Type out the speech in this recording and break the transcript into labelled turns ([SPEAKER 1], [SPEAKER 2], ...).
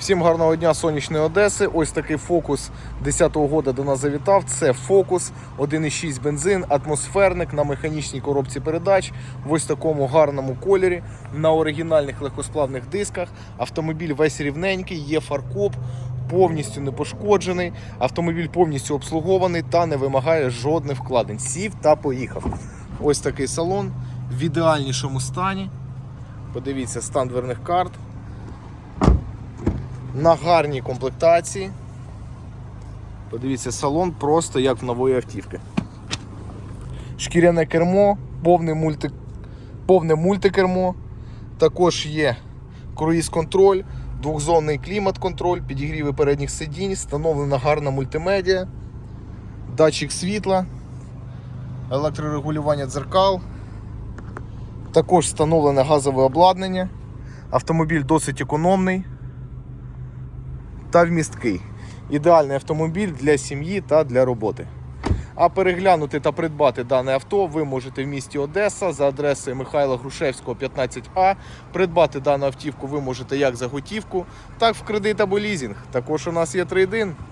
[SPEAKER 1] Всім гарного дня сонячної Одеси. Ось такий фокус 10-го года до нас завітав. Це фокус 1,6 бензин, атмосферник на механічній коробці передач в ось такому гарному кольорі на оригінальних легкосплавних дисках. Автомобіль весь рівненький, є фаркоп, повністю не пошкоджений. Автомобіль повністю обслугований та не вимагає жодних вкладень. Сів та поїхав. Ось такий салон в ідеальнішому стані. Подивіться стан дверних карт на гарній комплектації. Подивіться, салон просто як в нової автівки. Шкіряне кермо, повне, мульти... повне мультикермо. Також є круїз-контроль, двохзонний клімат-контроль, підігріви передніх сидінь, встановлена гарна мультимедіа, датчик світла, електрорегулювання дзеркал. Також встановлене газове обладнання. Автомобіль досить економний та вмісткий. Ідеальний автомобіль для сім'ї та для роботи. А переглянути та придбати дане авто ви можете в місті Одеса за адресою Михайла Грушевського, 15А. Придбати дану автівку ви можете як за готівку, так в кредит або лізінг. Також у нас є трейдин.